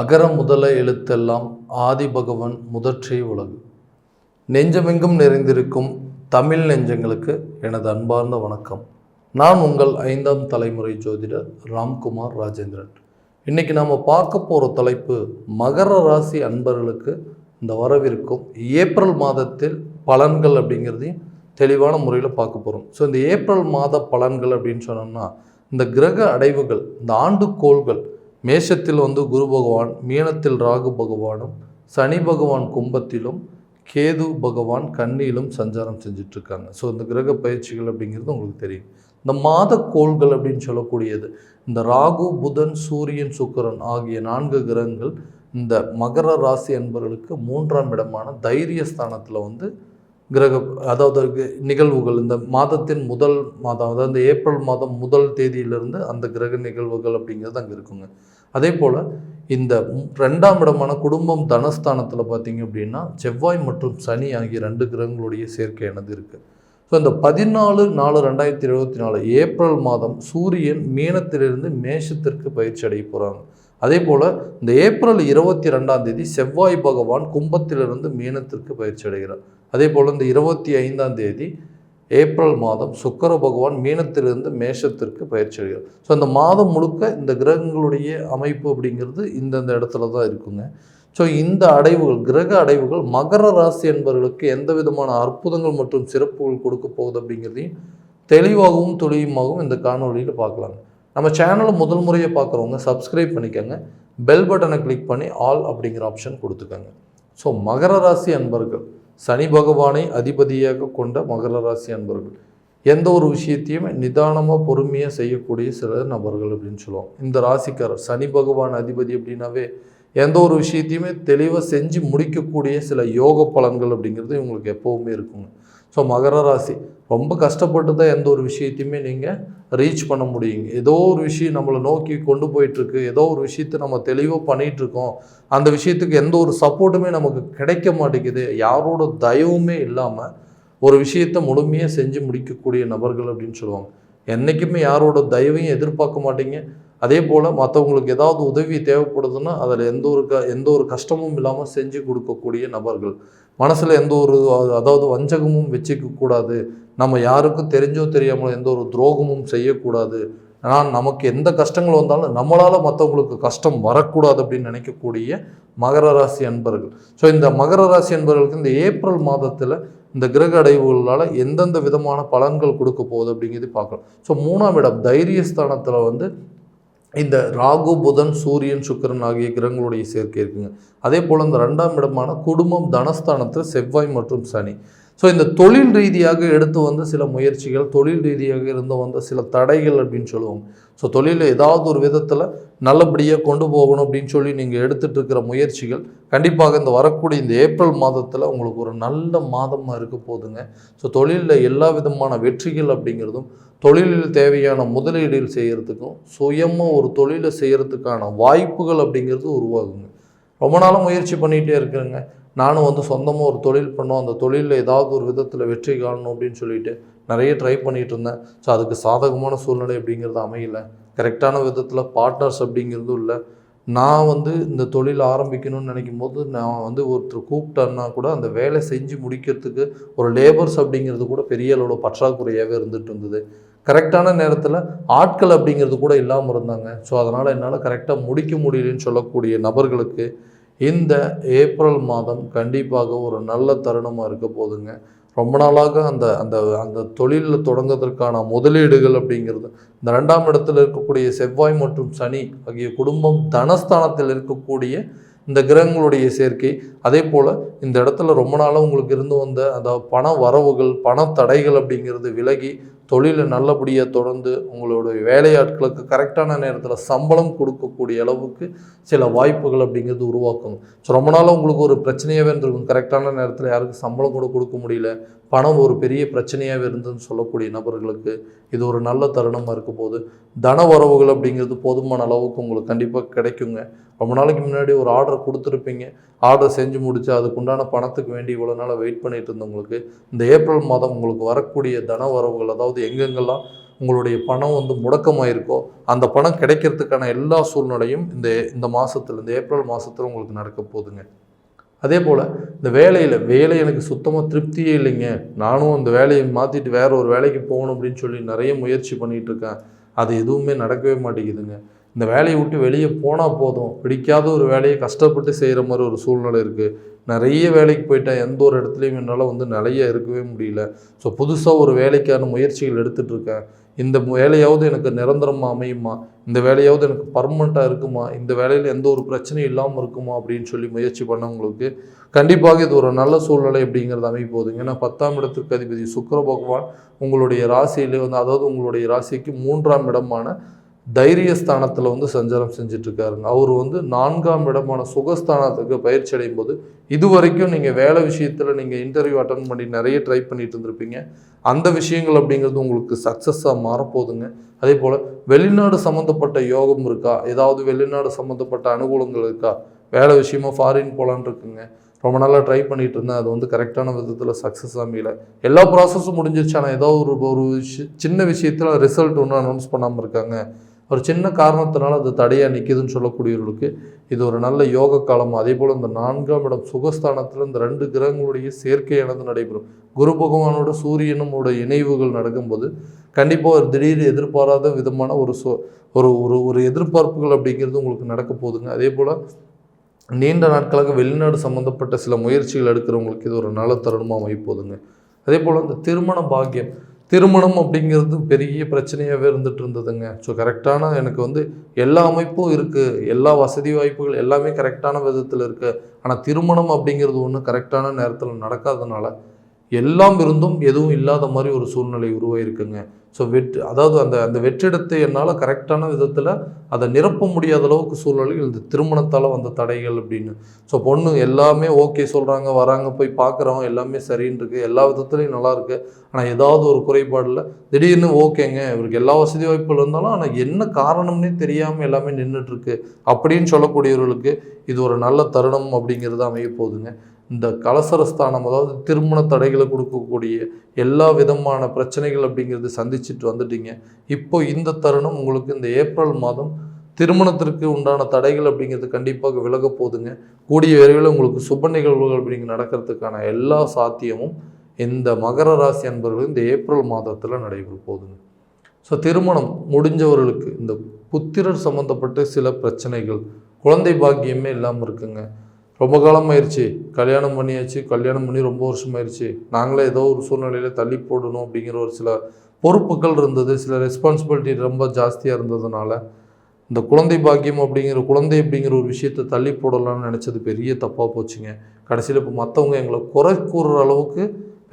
அகர முதல எழுத்தெல்லாம் ஆதி பகவன் முதற்றே உலகு. நெஞ்சமெங்கும் நிறைந்திருக்கும் தமிழ் நெஞ்சங்களுக்கு எனது அன்பார்ந்த வணக்கம். நான் உங்கள் ஐந்தாம் தலைமுறை ஜோதிடர் ராம்குமார் ராஜேந்திரன். இன்னைக்கு நாம் பார்க்க போகிற தலைப்பு மகர ராசி அன்பர்களுக்கு இந்த வரவிருக்கும் ஏப்ரல் மாதத்தில் பலன்கள் அப்படிங்கிறதையும் தெளிவான முறையில் பார்க்க போகிறோம் ஸோ இந்த ஏப்ரல் மாத பலன்கள் அப்படின்னு சொன்னோம்னா இந்த கிரக அடைவுகள் இந்த ஆண்டுக்கோள்கள் மேஷத்தில் வந்து குரு பகவான் மீனத்தில் ராகு பகவானும் சனி பகவான் கும்பத்திலும் கேது பகவான் கன்னியிலும் சஞ்சாரம் செஞ்சிட்ருக்காங்க. ஸோ இந்த கிரக பயிற்சிகள் அப்படிங்கிறது உங்களுக்கு தெரியும். இந்த மாத கோள்கள் அப்படின்னு சொல்லக்கூடியது இந்த ராகு புதன் சூரியன் சுக்கரன் ஆகிய நான்கு கிரகங்கள் இந்த மகர ராசி என்பவர்களுக்கு மூன்றாம் இடமான தைரிய ஸ்தானத்தில் வந்து கிரக அதாவது நிகழ்வுகள் இந்த மாதத்தின் முதல் மாதம் அதாவது இந்த ஏப்ரல் மாதம் முதல் தேதியிலிருந்து அந்த கிரக நிகழ்வுகள் அப்படிங்கிறது அங்கே இருக்குங்க. அதே போல் இந்த ரெண்டாம் இடமான குடும்பம் தனஸ்தானத்தில் பார்த்தீங்க அப்படின்னா செவ்வாய் மற்றும் சனி ஆகிய ரெண்டு கிரகங்களுடைய சேர்க்கையானது இருக்குது ஸோ இந்த பதினாலு நாலு ரெண்டாயிரத்தி இருபத்தி நாலு ஏப்ரல் மாதம் சூரியன் மீனத்திலிருந்து மேஷத்திற்கு பயிற்சி அடைய போகிறாங்க அதே போல் இந்த ஏப்ரல் இருபத்தி ரெண்டாம் தேதி செவ்வாய் பகவான் கும்பத்திலிருந்து மீனத்திற்கு பயிற்சி அடைகிறார். அதே போல் இந்த இருபத்தி ஐந்தாம் தேதி ஏப்ரல் மாதம் சுக்கர பகவான் மீனத்திலிருந்து மேஷத்திற்கு பயிற்சி அடைகிறார். ஸோ அந்த மாதம் முழுக்க இந்த கிரகங்களுடைய அமைப்பு அப்படிங்கிறது இந்தந்த இடத்துல தான் இருக்குங்க. ஸோ இந்த அடைவுகள் கிரக அடைவுகள் மகர ராசி என்பவர்களுக்கு எந்த விதமான அற்புதங்கள் மற்றும் சிறப்புகள் கொடுக்க போகுது அப்படிங்கிறதையும் தெளிவாகவும் துளியுமாகவும் இந்த காணொளியில் பார்க்கலாங்க. நம்ம சேனலை முதல் முறையை பார்க்குறவங்க சப்ஸ்கிரைப் பண்ணிக்கோங்க. பெல் பட்டனை கிளிக் பண்ணி ஆல் அப்படிங்கிற ஆப்ஷன் கொடுத்துக்கோங்க. ஸோ மகர ராசி அன்பர்கள் சனி பகவானை அதிபதியாக கொண்ட மகர ராசி அன்பர்கள். எந்த ஒரு விஷயத்தையும் நிதானமாக பொறுமையாக செய்யக்கூடிய சில நபர்கள் அப்படின்னு சொல்லுவோம். இந்த ராசிக்காரர் சனி பகவான் அதிபதி அப்படின்னாவே எந்த ஒரு விஷயத்தையுமே தெளிவாக செஞ்சு முடிக்கக்கூடிய சில யோக பலன்கள் அப்படிங்கிறது இவங்களுக்கு எப்போவுமே இருக்குங்க. ஸோ மகர ராசி ரொம்ப கஷ்டப்பட்டு தான் எந்த ஒரு விஷயத்தையுமே நீங்கள் ரீச் பண்ண முடியுங்க ஏதோ ஒரு விஷயம் நம்மளை நோக்கி கொண்டு போயிட்டுருக்கு. ஏதோ ஒரு விஷயத்தை நம்ம தெளிவாக பண்ணிகிட்ருக்கோம் இருக்கோம் அந்த விஷயத்துக்கு எந்த ஒரு சப்போர்ட்டுமே நமக்கு கிடைக்க மாட்டேங்குது. யாரோட தயவுமே இல்லாமல் ஒரு விஷயத்தை முழுமையாக செஞ்சு முடிக்கக்கூடிய நபர்கள் அப்படின்னு சொல்லுவாங்க. என்றைக்குமே யாரோட தயவையும் எதிர்பார்க்க மாட்டீங்க. அதே போல் மற்றவங்களுக்கு ஏதாவது உதவி தேவைப்படுதுன்னா அதில் எந்த ஒரு க எந்த ஒரு கஷ்டமும் இல்லாமல் செஞ்சு கொடுக்கக்கூடிய நபர்கள். மனசில் எந்த ஒரு அதாவது வஞ்சகமும் வச்சுக்கக்கூடாது நம்ம யாருக்கும் தெரிஞ்சோ தெரியாமலோ எந்த ஒரு துரோகமும் செய்யக்கூடாது. ஆனால் நமக்கு எந்த கஷ்டங்கள் வந்தாலும் நம்மளால் மற்றவங்களுக்கு கஷ்டம் வரக்கூடாது அப்படின்னு நினைக்கக்கூடிய மகர ராசி அன்பர்கள். ஸோ இந்த மகர ராசி அன்பர்களுக்கு இந்த ஏப்ரல் மாதத்தில் இந்த கிரக அடைவுகளால் எந்தெந்த விதமான பலன்கள் கொடுக்க போகுது அப்படிங்கிறது பார்க்கலாம். ஸோ மூணாம் இடம் தைரியஸ்தானத்தில் வந்து இந்த ராகு புதன் சூரியன் சுக்கிரன் ஆகிய கிரகங்களுடைய சேர்க்கை இருக்குங்க. அதே போல் இந்த ரெண்டாம் இடமான குடும்பம் தனஸ்தானத்தில் செவ்வாய் மற்றும் சனி. ஸோ இந்த தொழில் ரீதியாக எடுத்து வந்த சில முயற்சிகள் தொழில் ரீதியாக இருந்து வந்த சில தடைகள் அப்படின்னு சொல்லுவாங்க ஸோ தொழிலில் ஏதாவது ஒரு விதத்தில் நல்லபடியாக கொண்டு போகணும் அப்படின்னு சொல்லி நீங்கள் எடுத்துகிட்டு இருக்கிற முயற்சிகள் கண்டிப்பாக இந்த வரக்கூடிய இந்த ஏப்ரல் மாதத்தில் உங்களுக்கு ஒரு நல்ல மாதமாக இருக்க போகுதுங்க ஸோ தொழிலில் எல்லா விதமான வெற்றிகள் அப்படிங்கிறதும் தொழிலில் தேவையான முதலீடுகள் செய்கிறதுக்கும் சுயமாக ஒரு தொழிலை செய்கிறதுக்கான வாய்ப்புகள் அப்படிங்கிறது உருவாகுங்க. ரொம்ப நாளாக முயற்சி பண்ணிகிட்டே இருக்கிறேங்க. நானும் வந்து சொந்தமாக ஒரு தொழில் பண்ணோம். அந்த தொழிலில் ஏதாவது ஒரு விதத்தில் வெற்றி காணணும் அப்படின்னு சொல்லிட்டு நிறைய ட்ரை பண்ணிகிட்டு இருந்தேன். ஸோ அதுக்கு சாதகமான சூழ்நிலை அப்படிங்கிறது அமையல. கரெக்டான விதத்தில் பார்ட்னர்ஸ் அப்படிங்கிறதும் இல்லை. நான் வந்து இந்த தொழில் ஆரம்பிக்கணும்னு நினைக்கும் போது நான் வந்து ஒருத்தர் கூப்பிட்டேன்னா கூட அந்த வேலை செஞ்சு முடிக்கிறதுக்கு ஒரு லேபர்ஸ் அப்படிங்கிறது கூட பெரிய அளவில் பற்றாக்குறையாகவே இருந்துட்டு இருந்தது. கரெக்டான நேரத்தில் ஆட்கள் அப்படிங்கிறது கூட இல்லாமல் இருந்தாங்க. ஸோ அதனால் என்னால் கரெக்டாக முடிக்க முடியலன்னு சொல்லக்கூடிய நபர்களுக்கு இந்த ஏப்ரல் மாதம் கண்டிப்பாக ஒரு நல்ல தருணமாக இருக்க போதுங்க ரொம்ப நாளாக அந்த அந்த அந்த தொழிலில் தொடங்குவதற்கான முதலீடுகள் அப்படிங்கிறது இந்த ரெண்டாம் இடத்தில் இருக்கக்கூடிய செவ்வாய் மற்றும் சனி ஆகிய குடும்பம் தனஸ்தானத்தில் இருக்கக்கூடிய இந்த கிரகங்களுடைய சேர்க்கை அதே போல் இந்த இடத்துல ரொம்ப நாளாக உங்களுக்கு இருந்து வந்த அந்த பண வரவுகள் பண தடைகள் அப்படிங்கிறது விலகி தொழிலை நல்லபடியாக தொடர்ந்து உங்களுடைய வேலையாட்களுக்கு கரெக்டான நேரத்தில் சம்பளம் கொடுக்கக்கூடிய அளவுக்கு சில வாய்ப்புகள் அப்படிங்கிறது உருவாக்கும் ஸோ ரொம்ப நாளாக உங்களுக்கு ஒரு பிரச்சனையாகவே இருந்திருக்கும். கரெக்டான நேரத்தில் யாருக்கும் சம்பளம் கூட கொடுக்க முடியல. பணம் ஒரு பெரிய பிரச்சனையாகவே இருந்ததுன்னு சொல்லக்கூடிய நபர்களுக்கு இது ஒரு நல்ல தருணமாக இருக்க போது தன வரவுகள் அப்படிங்கிறது போதுமான அளவுக்கு உங்களுக்கு கண்டிப்பாக கிடைக்குங்க. ரொம்ப நாளைக்கு முன்னாடி ஒரு ஆர்டர் கொடுத்துருப்பீங்க. ஆர்டர் செஞ்சு முடிச்சு அதுக்குண்டான பணத்துக்கு வேண்டி இவ்வளோ நாளாக வெயிட் பண்ணிட்டு இருந்தவங்களுக்கு இந்த ஏப்ரல் மாதம் உங்களுக்கு வரக்கூடிய தன வரவுகள் அதாவது எங்கெங்கெல்லாம் உங்களுடைய பணம் வந்து முடக்கமாயிருக்கோ அந்த பணம் கிடைக்கிறதுக்கான எல்லா சூழ்நிலையும் இந்த இந்த மாதத்தில் இந்த ஏப்ரல் மாதத்தில் உங்களுக்கு நடக்க போகுதுங்க. அதே போல் இந்த வேலையில் வேலை எனக்கு சுத்தமாக திருப்தியே இல்லைங்க. நானும் அந்த வேலையை மாற்றிட்டு வேற ஒரு வேலைக்கு போகணும் அப்படின்னு சொல்லி நிறைய முயற்சி பண்ணிகிட்டு இருக்கேன். அது எதுவுமே நடக்கவே மாட்டேங்குதுங்க. இந்த வேலையை விட்டு வெளியே போனால் போதும். பிடிக்காத ஒரு வேலையை கஷ்டப்பட்டு செய்கிற மாதிரி ஒரு சூழ்நிலை இருக்குது நிறைய வேலைக்கு போயிட்டேன் எந்த ஒரு இடத்துலையும் என்னால் வந்து நிலைய இருக்கவே முடியல. ஸோ புதுசாக ஒரு வேலைக்கான முயற்சிகள் எடுத்துட்டு இருக்கேன். இந்த வேலையாவது எனக்கு நிரந்தரமாக அமையுமா? இந்த வேலையாவது எனக்கு பர்மனெண்ட்டாக இருக்குமா? இந்த வேலையில் எந்த ஒரு பிரச்சனையும் இல்லாமல் இருக்குமா? அப்படின்னு சொல்லி முயற்சி பண்ணவங்களுக்கு கண்டிப்பாக இது ஒரு நல்ல சூழ்நிலை அப்படிங்கிறது அமைய ஏன்னா பத்தாம் இடத்துக்கு அதிபதி சுக்கர பகவான் உங்களுடைய ராசியிலே வந்து அதாவது உங்களுடைய ராசிக்கு மூன்றாம் இடமான தைரியஸ்தானத்தில் வந்து சஞ்சாரம் செஞ்சிட்ருக்காருங்க. அவர் வந்து நான்காம் இடமான சுகஸ்தானத்துக்கு பயிற்சி அடையும் போது இது வரைக்கும் நீங்கள் வேலை விஷயத்தில் நீங்கள் இன்டர்வியூ அட்டன் பண்ணி நிறைய ட்ரை பண்ணிட்டு இருந்திருப்பீங்க. அந்த விஷயங்கள் அப்படிங்கிறது உங்களுக்கு சக்ஸஸாக மாறப்போகுதுங்க. அதே போல் வெளிநாடு சம்மந்தப்பட்ட யோகம் இருக்கா? ஏதாவது வெளிநாடு சம்மந்தப்பட்ட அனுகூலங்கள் இருக்கா? வேலை விஷயமா ஃபாரின் போகலான் இருக்குங்க. ரொம்ப நாளாக ட்ரை பண்ணிட்டு இருந்தேன். அது வந்து கரெக்டான விதத்தில் சக்ஸஸ் அமையல. எல்லா ப்ராசஸும் முடிஞ்சிருச்சு. ஆனால் ஏதோ ஒரு ஒரு விஷய சின்ன விஷயத்தில் ரிசல்ட் ஒன்றும் அனௌன்ஸ் பண்ணாமல் இருக்காங்க. ஒரு சின்ன காரணத்தினால அது தடையாக நிற்கிதுன்னு சொல்லக்கூடியவர்களுக்கு இது ஒரு நல்ல யோக காலம். அதே போல் இந்த நான்காம் இடம் சுகஸ்தானத்தில் இந்த ரெண்டு கிரகங்களுடைய சேர்க்கையானது நடைபெறும். குரு பகவானோட உடைய இணைவுகள் நடக்கும்போது கண்டிப்பாக ஒரு திடீர் எதிர்பாராத விதமான ஒரு சொ ஒரு ஒரு ஒரு எதிர்பார்ப்புகள் அப்படிங்கிறது உங்களுக்கு நடக்க போகுதுங்க. அதே போல் நீண்ட நாட்களாக வெளிநாடு சம்மந்தப்பட்ட சில முயற்சிகள் எடுக்கிறவங்களுக்கு இது ஒரு நல்ல தருணமாக அமைப்போதுங்க அதே போல் இந்த திருமண பாக்கியம் திருமணம் அப்படிங்கிறது பெரிய பிரச்சனையாகவே இருந்துட்டு இருந்ததுங்க. ஸோ கரெக்டான எனக்கு வந்து எல்லா அமைப்பும் இருக்குது எல்லா வசதி வாய்ப்புகள் எல்லாமே கரெக்டான விதத்தில் இருக்குது ஆனால் திருமணம் அப்படிங்கிறது ஒன்று கரெக்டான நேரத்தில் நடக்காதனால எல்லாம் இருந்தும் எதுவும் இல்லாத மாதிரி ஒரு சூழ்நிலை உருவாயிருக்குங்க. ஸோ வெற்றி அதாவது அந்த அந்த வெற்றிடத்தை என்னால் கரெக்டான விதத்தில் அதை நிரப்ப முடியாத அளவுக்கு சூழ்நிலைகள் இந்த திருமணத்தால் வந்த தடைகள் அப்படின்னு. ஸோ பொண்ணு எல்லாமே ஓகே சொல்கிறாங்க வராங்க போய் பார்க்குறவங்க எல்லாமே சரின்னு இருக்குது எல்லா விதத்துலையும் நல்லாயிருக்கு ஆனால் ஏதாவது ஒரு குறைபாடில் திடீர்னு ஓகேங்க. இவருக்கு எல்லா வசதி வாய்ப்புகள் இருந்தாலும் ஆனால் என்ன காரணம்னே தெரியாமல் எல்லாமே நின்றுட்டுருக்கு அப்படின்னு சொல்லக்கூடியவர்களுக்கு இது ஒரு நல்ல தருணம் அப்படிங்கிறது அமைய போகுதுங்க. இந்த கலசரஸ்தானம் அதாவது திருமண தடைகளை கொடுக்கக்கூடிய எல்லா விதமான பிரச்சனைகள் அப்படிங்கிறது சந்திச்சுட்டு வந்துட்டீங்க. இப்போ இந்த தருணம் உங்களுக்கு இந்த ஏப்ரல் மாதம் திருமணத்திற்கு உண்டான தடைகள் அப்படிங்கிறது கண்டிப்பாக விலக போகுதுங்க. கூடிய விரைவில் உங்களுக்கு சுப நிகழ்வுகள் அப்படிங்க நடக்கிறதுக்கான எல்லா சாத்தியமும் இந்த மகர ராசி அன்பர்கள் இந்த ஏப்ரல் மாதத்தில் நடைபெற போகுதுங்க. ஸோ திருமணம் முடிஞ்சவர்களுக்கு இந்த புத்திரர் சம்மந்தப்பட்ட சில பிரச்சனைகள் குழந்தை பாக்கியமே இல்லாமல் இருக்குங்க. ரொம்ப காலம் ஆயிடுச்சு கல்யாணம் பண்ணியாச்சு. கல்யாணம் பண்ணி ரொம்ப வருஷம் ஆயிடுச்சு நாங்களே ஏதோ ஒரு சூழ்நிலையில் தள்ளி போடணும் அப்படிங்கிற ஒரு சில பொறுப்புகள் இருந்தது. சில ரெஸ்பான்சிபிலிட்டி ரொம்ப ஜாஸ்தியாக இருந்ததுனால இந்த குழந்தை பாக்கியம் அப்படிங்கிற குழந்தை அப்படிங்கிற ஒரு விஷயத்தை தள்ளி போடலாம்னு நினச்சது பெரிய தப்பாக போச்சுங்க. கடைசியில் இப்போ மற்றவங்க எங்களை குறை கூறுற அளவுக்கு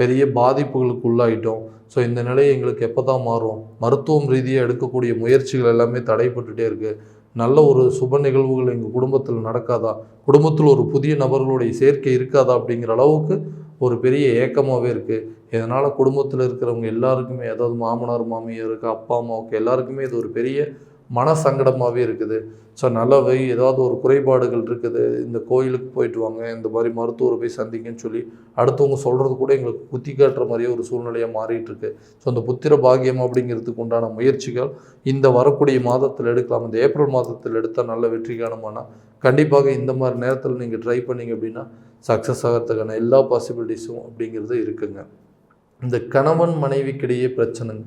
பெரிய பாதிப்புகளுக்கு உள்ளாயிட்டோம். ஸோ இந்த நிலை எங்களுக்கு எப்போ தான் மாறும்? மருத்துவம் ரீதியாக எடுக்கக்கூடிய முயற்சிகள் எல்லாமே தடைப்பட்டுகிட்டே இருக்குது நல்ல ஒரு சுப நிகழ்வுகள் எங்கள் குடும்பத்தில் நடக்காதா? குடும்பத்தில் ஒரு புதிய நபர்களுடைய சேர்க்கை இருக்காதா? அப்படிங்கிற அளவுக்கு ஒரு பெரிய ஏக்கமாகவே இருக்குது இதனால் குடும்பத்தில் இருக்கிறவங்க எல்லாருக்குமே அதாவது மாமனார் மாமியாருக்கு அப்பா அம்மாவுக்கு எல்லாருக்குமே இது ஒரு பெரிய மன சங்கடமாகவே இருக்குது ஸோ நல்லவை ஏதாவது ஒரு குறைபாடுகள் இருக்குது. இந்த கோயிலுக்கு போயிட்டு வாங்க இந்த மாதிரி மருத்துவரை போய் சந்திங்கன்னு சொல்லி அடுத்தவங்க சொல்கிறது கூட எங்களுக்கு குத்தி காட்டுற மாதிரியே ஒரு சூழ்நிலையாக மாறிட்டுருக்கு. ஸோ அந்த புத்திர பாகியம் அப்படிங்கிறதுக்கு உண்டான முயற்சிகள் இந்த வரக்கூடிய மாதத்தில் எடுக்கலாம். இந்த ஏப்ரல் மாதத்தில் எடுத்தால் நல்ல வெற்றி காணுமானா? கண்டிப்பாக இந்த மாதிரி நேரத்தில் நீங்கள் ட்ரை பண்ணீங்க அப்படின்னா சக்ஸஸ் ஆகிறதுக்கான எல்லா பாசிபிலிட்டிஸும் அப்படிங்கிறது இருக்குங்க. இந்த கணவன் மனைவிக்கிடையே பிரச்சனைங்க.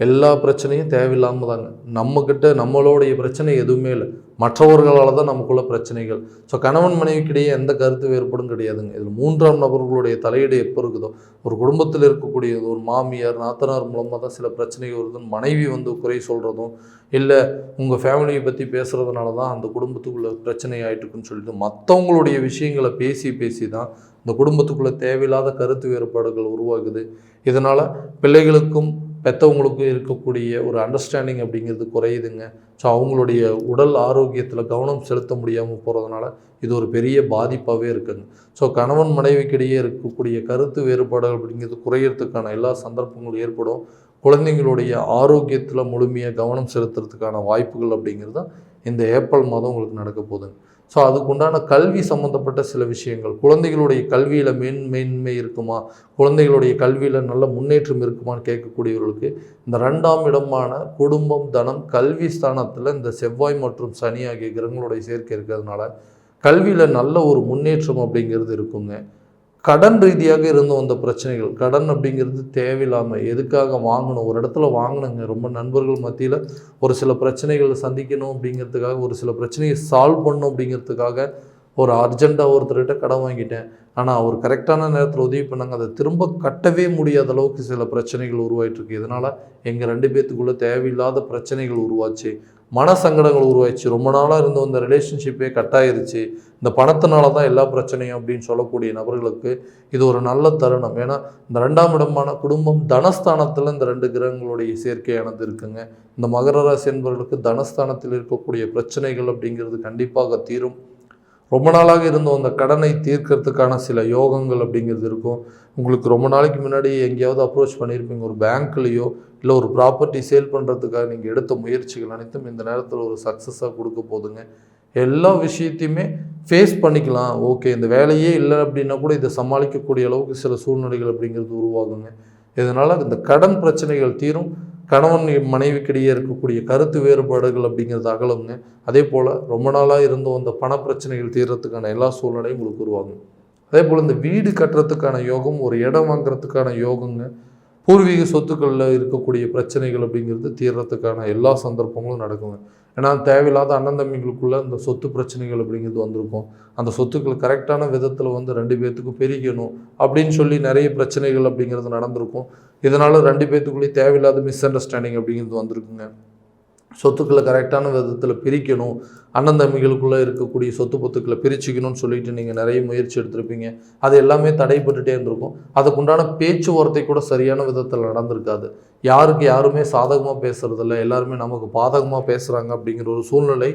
எல்லா பிரச்சனையும் தேவையில்லாமல் தாங்க. நம்மக்கிட்ட நம்மளுடைய பிரச்சனை எதுவுமே இல்லை. மற்றவர்களால் தான் நமக்குள்ள பிரச்சனைகள். ஸோ கணவன் மனைவிக்கிடையே எந்த கருத்து வேறுபடும் கிடையாதுங்க. இதில் மூன்றாம் நபர்களுடைய தலையீடு எப்போ இருக்குதோ ஒரு குடும்பத்தில் இருக்கக்கூடிய ஒரு மாமியார் நாத்தனார் மூலமாக தான் சில பிரச்சனைகள் வருதுன்னு மனைவி வந்து குறை சொல்கிறதும் இல்லை உங்கள் ஃபேமிலியை பற்றி பேசுகிறதுனால தான் அந்த குடும்பத்துக்குள்ளே பிரச்சனை ஆகிட்டுருக்குன்னு சொல்லிட்டு மற்றவங்களுடைய விஷயங்களை பேசி பேசி தான் இந்த குடும்பத்துக்குள்ளே தேவையில்லாத கருத்து வேறுபாடுகள் உருவாகுது. இதனால் பிள்ளைகளுக்கும் பெற்றவங்களுக்கும் இருக்கக்கூடிய ஒரு அண்டர்ஸ்டாண்டிங் அப்படிங்கிறது குறையுதுங்க. ஸோ அவங்களுடைய உடல் ஆரோக்கியத்தில் கவனம் செலுத்த முடியாமல் போகிறதுனால இது ஒரு பெரிய பாதிப்பாகவே இருக்குங்க. ஸோ கணவன் மனைவிக்கிடையே இருக்கக்கூடிய கருத்து வேறுபாடுகள் அப்படிங்கிறது குறையிறதுக்கான எல்லா சந்தர்ப்பங்களும் ஏற்படும். குழந்தைங்களுடைய ஆரோக்கியத்தில் முழுமையாக கவனம் செலுத்துறதுக்கான வாய்ப்புகள் அப்படிங்கிறது தான் இந்த ஏப்ரல் மாதம் உங்களுக்கு நடக்க போகுதுங்க. ஸோ அதுக்குண்டான கல்வி சம்மந்தப்பட்ட சில விஷயங்கள். குழந்தைகளுடைய கல்வியில் மேன் மேன்மை இருக்குமா? குழந்தைகளுடைய கல்வியில் நல்ல முன்னேற்றம் இருக்குமான்னு கேட்கக்கூடியவர்களுக்கு இந்த ரெண்டாம் இடமான குடும்பம் தனம் கல்வி ஸ்தானத்தில் இந்த செவ்வாய் மற்றும் சனி ஆகிய கிரகங்களுடைய சேர்க்கை இருக்கிறதுனால கல்வியில் நல்ல ஒரு முன்னேற்றம் அப்படிங்கிறது இருக்குங்க. கடன் ரீதியாக இருந்து வந்த பிரச்சனைகள் கடன் அப்படிங்கிறது தேவையில்லாமல் எதுக்காக வாங்கணும்? ஒரு இடத்துல வாங்கினுங்க ரொம்ப நண்பர்கள் மத்தியில் ஒரு சில பிரச்சனைகளை சந்திக்கணும் அப்படிங்கிறதுக்காக ஒரு சில பிரச்சனையை சால்வ் பண்ணணும் அப்படிங்கிறதுக்காக ஒரு அர்ஜெண்ட்டாக ஒருத்தர்கிட்ட கடன் வாங்கிட்டேன். ஆனால் அவர் கரெக்டான நேரத்தில் உதவி பண்ணாங்க. அதை திரும்ப கட்டவே முடியாத அளவுக்கு சில பிரச்சனைகள் உருவாயிட்டுருக்கு இதனால் எங்கள் ரெண்டு பேர்த்துக்குள்ளே தேவையில்லாத பிரச்சனைகள் உருவாச்சு. மன சங்கடங்கள் உருவாயிடுச்சு. ரொம்ப நாளாக இருந்து அந்த ரிலேஷன்ஷிப்பே கட்டாயிருச்சு இந்த பணத்தினால தான் எல்லா பிரச்சனையும் அப்படின்னு சொல்லக்கூடிய நபர்களுக்கு இது ஒரு நல்ல தருணம். ஏன்னா இந்த ரெண்டாம் இடமான குடும்பம் தனஸ்தானத்தில் இந்த ரெண்டு கிரகங்களுடைய சேர்க்கையானது இருக்குங்க இந்த மகர ராசி என்பவர்களுக்கு தனஸ்தானத்தில் இருக்கக்கூடிய பிரச்சனைகள் அப்படிங்கிறது கண்டிப்பாக தீரும். ரொம்ப நாளாக இருந்த அந்த கடனை தீர்க்கறதுக்கான சில யோகங்கள் அப்படிங்கிறது இருக்கும். உங்களுக்கு ரொம்ப நாளைக்கு முன்னாடி எங்கேயாவது அப்ரோச் பண்ணியிருப்பீங்க ஒரு பேங்க்லேயோ இல்லை ஒரு ப்ராப்பர்ட்டி சேல் பண்ணுறதுக்காக நீங்கள் எடுத்த முயற்சிகள் அனைத்தும் இந்த நேரத்தில் ஒரு சக்ஸஸாக கொடுக்க போதுங்க. எல்லா விஷயத்தையுமே ஃபேஸ் பண்ணிக்கலாம். ஓகே இந்த வேலையே இல்லை அப்படின்னா கூட இதை சமாளிக்கக்கூடிய அளவுக்கு சில சூழ்நிலைகள் அப்படிங்கிறது உருவாகுங்க. இதனால் இந்த கடன் பிரச்சனைகள் தீரும். கணவன் மனைவிக்கிடையே இருக்கக்கூடிய கருத்து வேறுபாடுகள் அப்படிங்கிறது அகலுங்க. அதே போல் ரொம்ப நாளாக இருந்த அந்த பண பிரச்சனைகள் தீர்றதுக்கான எல்லா சூழ்நிலையும் உங்களுக்கு உருவாகும். அதே போல் இந்த வீடு கட்டுறதுக்கான யோகம் ஒரு இடம் வாங்குறதுக்கான யோகங்க. பூர்வீக சொத்துக்களில் இருக்கக்கூடிய பிரச்சனைகள் அப்படிங்கிறது தீர்றதுக்கான எல்லா சந்தர்ப்பங்களும் நடக்குங்க. ஏன்னா தேவையில்லாத அண்ணன் தம்பிகளுக்குள்ள இந்த சொத்து பிரச்சனைகள் அப்படிங்கிறது வந்திருக்கும். அந்த சொத்துக்கள் கரெக்டான விதத்தில் வந்து ரெண்டு பேர்த்துக்கும் பிரிக்கணும் அப்படின்னு சொல்லி நிறைய பிரச்சனைகள் அப்படிங்கிறது நடந்திருக்கும். இதனால் ரெண்டு பேர்த்துக்குள்ளேயே தேவையில்லாத மிஸ் அண்டர்ஸ்டாண்டிங் அப்படிங்கிறது வந்திருக்குங்க. சொத்துக்களை கரெக்டான விதத்தில் பிரிக்கணும். அண்ணன் தம்பிகளுக்குள்ளே இருக்கக்கூடிய சொத்து பொத்துக்களை பிரிச்சுக்கணும்னு சொல்லிட்டு நீங்கள் நிறைய முயற்சி எடுத்திருப்பீங்க. அது எல்லாமே தடைப்பட்டுட்டே இருந்திருக்கும். அதுக்குண்டான பேச்சுவார்த்தை கூட சரியான விதத்தில் நடந்திருக்காது. யாருக்கு யாருமே சாதகமாக பேசுகிறதில்ல எல்லாருமே நமக்கு பாதகமாக பேசுகிறாங்க அப்படிங்கிற ஒரு சூழ்நிலை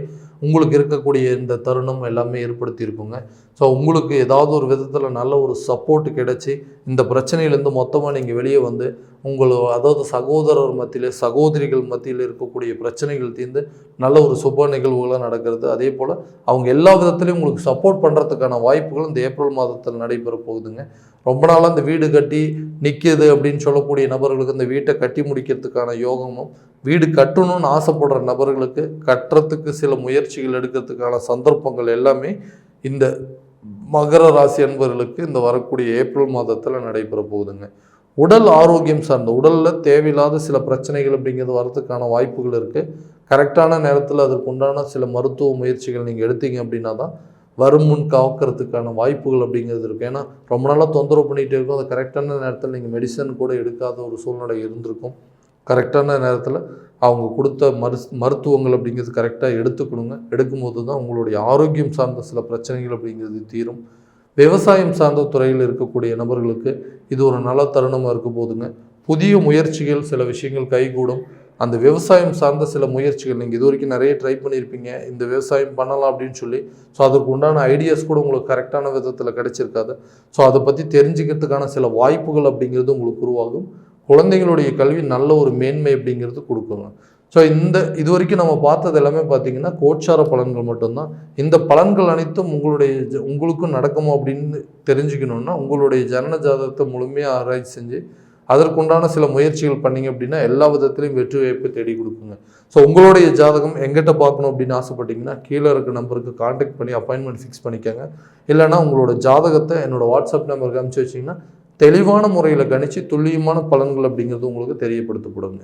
உங்களுக்கு இருக்கக்கூடிய இந்த தருணம் எல்லாமே ஏற்படுத்தியிருக்குங்க. ஸோ உங்களுக்கு ஏதாவது ஒரு விதத்தில் நல்ல ஒரு சப்போர்ட் கிடைச்சி இந்த பிரச்சனையிலேருந்து மொத்தமாக நீங்கள் வெளியே வந்து உங்களை அதாவது சகோதரர் மத்தியில் சகோதரிகள் மத்தியில் இருக்கக்கூடிய பிரச்சனைகள் தீர்ந்து நல்ல ஒரு சுப நிகழ்வுகளாக நடக்கிறது. அதே போல் அவங்க எல்லா விதத்துலையும் உங்களுக்கு சப்போர்ட் பண்ணுறதுக்கான வாய்ப்புகள் இந்த ஏப்ரல் மாதத்தில் நடைபெற போகுதுங்க. ரொம்ப நாளாக இந்த வீடு கட்டி நிற்கிது அப்படின்னு சொல்லக்கூடிய நபர்களுக்கு இந்த வீட்டை கட்டி முடிக்கிறதுக்கான யோகமும் வீடு கட்டணும்னு ஆசைப்படுற நபர்களுக்கு கட்டுறதுக்கு சில முயற்சிகள் எடுக்கிறதுக்கான சந்தர்ப்பங்கள் எல்லாமே இந்த மகர ராசி அன்பர்களுக்கு இந்த வரக்கூடிய ஏப்ரல் மாதத்தில் நடைபெற போகுதுங்க. உடல் ஆரோக்கியம் சார்ந்த உடலில் தேவையில்லாத சில பிரச்சனைகள் அப்படிங்கிறது வரதுக்கான வாய்ப்புகள் இருக்குது கரெக்டான நேரத்தில் அதற்கு உண்டான சில மருத்துவ முயற்சிகள் நீங்கள் எடுத்தீங்க அப்படின்னா தான் வரும் முன் காக்கிறதுக்கான வாய்ப்புகள் அப்படிங்கிறது இருக்குது ஏன்னா ரொம்ப நாளாக தொந்தரவு பண்ணிகிட்டே இருக்கும். அது கரெக்டான நேரத்தில் நீங்கள் மெடிசன் கூட எடுக்காத ஒரு சூழ்நிலை இருந்திருக்கும். கரெக்டான நேரத்தில் அவங்க கொடுத்த மரு மருத்துவங்கள் அப்படிங்கிறது கரெக்டாக எடுத்துக்கணுங்க. எடுக்கும்போது தான் உங்களுடைய ஆரோக்கியம் சார்ந்த சில பிரச்சனைகள் அப்படிங்கிறது தீரும். விவசாயம் சார்ந்த துறையில் இருக்கக்கூடிய நபர்களுக்கு இது ஒரு நல்ல தருணமாக இருக்க போதுங்க. புதிய முயற்சிகள் சில விஷயங்கள் கைகூடும். அந்த விவசாயம் சார்ந்த சில முயற்சிகள் நீங்கள் இது வரைக்கும் நிறைய ட்ரை பண்ணியிருப்பீங்க. இந்த விவசாயம் பண்ணலாம் அப்படின்னு சொல்லி ஸோ அதுக்கு உண்டான ஐடியாஸ் கூட உங்களுக்கு கரெக்டான விதத்தில் கிடைச்சிருக்காது. ஸோ அதை பற்றி தெரிஞ்சுக்கிறதுக்கான சில வாய்ப்புகள் அப்படிங்கிறது உங்களுக்கு உருவாகும். குழந்தைங்களுடைய கல்வி நல்ல ஒரு மேன்மை அப்படிங்கிறது கொடுக்குங்க. ஸோ இந்த இது வரைக்கும் நம்ம பார்த்தது எல்லாமே பார்த்தீங்கன்னா கோச்சார பலன்கள் மட்டும்தான். இந்த பலன்கள் அனைத்தும் உங்களுடைய உங்களுக்கும் நடக்குமோ அப்படின்னு தெரிஞ்சுக்கணுன்னா உங்களுடைய ஜனன ஜாதகத்தை முழுமையாக ஆராய்ச்சி செஞ்சு அதற்குண்டான சில முயற்சிகள் பண்ணிங்க அப்படின்னா எல்லா விதத்துலையும் வெற்றி வாய்ப்பு தேடி கொடுக்குங்க. ஸோ உங்களுடைய ஜாதகம் எங்கிட்ட பார்க்கணும் அப்படின்னு ஆசைப்பட்டீங்கன்னா கீழே இருக்க நம்பருக்கு காண்டாக்ட் பண்ணி அப்பாயின்மெண்ட் ஃபிக்ஸ் பண்ணிக்கோங்க. இல்லைனா உங்களோட ஜாதகத்தை என்னோட வாட்ஸ்அப் நம்பருக்கு அனுப்பிச்சி வச்சிங்கன்னா தெளிவான முறையில் கணித்து துல்லியமான பலன்கள் அப்படிங்கிறது உங்களுக்கு தெரியப்படுத்தப்படுங்க.